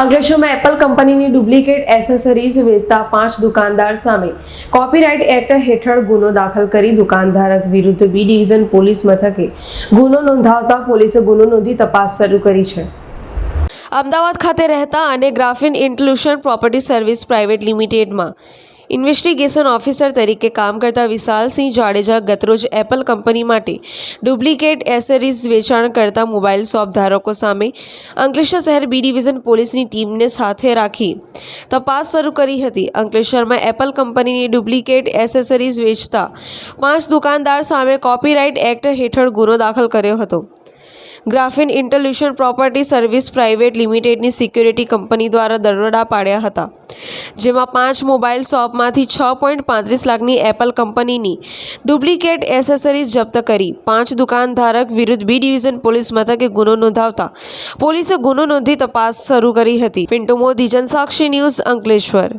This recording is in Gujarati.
અંકલેશ્વરમાં એપલ કંપનીની ડુપ્લિકેટ એસેસરીઝ વેચતા પાંચ દુકાનદાર સામે. કોપીરાઇટ એક્ટ હેઠળ ગુનો દાખલ કરી દુકાનધારક વિરુદ્ધ બી ડિવિઝન પોલીસ મથકે ગુનો નોંધાવતા પોલીસે ગુનો નોંધી તપાસ શરૂ કરી છે. અમદાવાદ ખાતે રહેતા અને graphene inclusion property service private લિમિટેડમાં investigation officer તરીકે કામ કરતા વિશાલસિંહ જાડેજા ગતરોજ એપલ કંપની માટે ડુપ્લિકેટ એસેરીઝ વેચાણ કરતા મોબાઈલ શોપ ધારકો સામે અંકલેશ્વર શહેર બી ડિવિઝન પોલીસની ટીમને સાથે રાખી તપાસ શરૂ કરી હતી. અંકલેશ્વરમાં એપલ કંપનીની ડુપ્લિકેટ એસેસરીઝ વેચતા પાંચ દુકાનદાર સામે કોપીરાઇટ એક્ટ હેઠળ ગુનો દાખલ કર્યો હતો. ગ્રાફિન ઇન્ટરલ્યુશન પ્રોપર્ટી સર્વિસ પ્રાઇવેટ લિમિટેડની સિક્યુરિટી કંપની દ્વારા દરોડા પાડ્યા હતા, જેમાં પાંચ મોબાઈલ શોપમાંથી છ પોઈન્ટ પાંત્રીસ લાખની એપલ કંપનીની ડુપ્લિકેટ એસેસરીઝ જપ્ત કરી. પાંચ દુકાનધારક વિરુદ્ધ બી ડિવિઝન પોલીસ મથકે ગુનો નોંધાવતા પોલીસે ગુનો નોંધી તપાસ શરૂ કરી હતી. પિન્ટુ મોદી જનસાક્ષી ન્યૂઝ અંકલેશ્વર.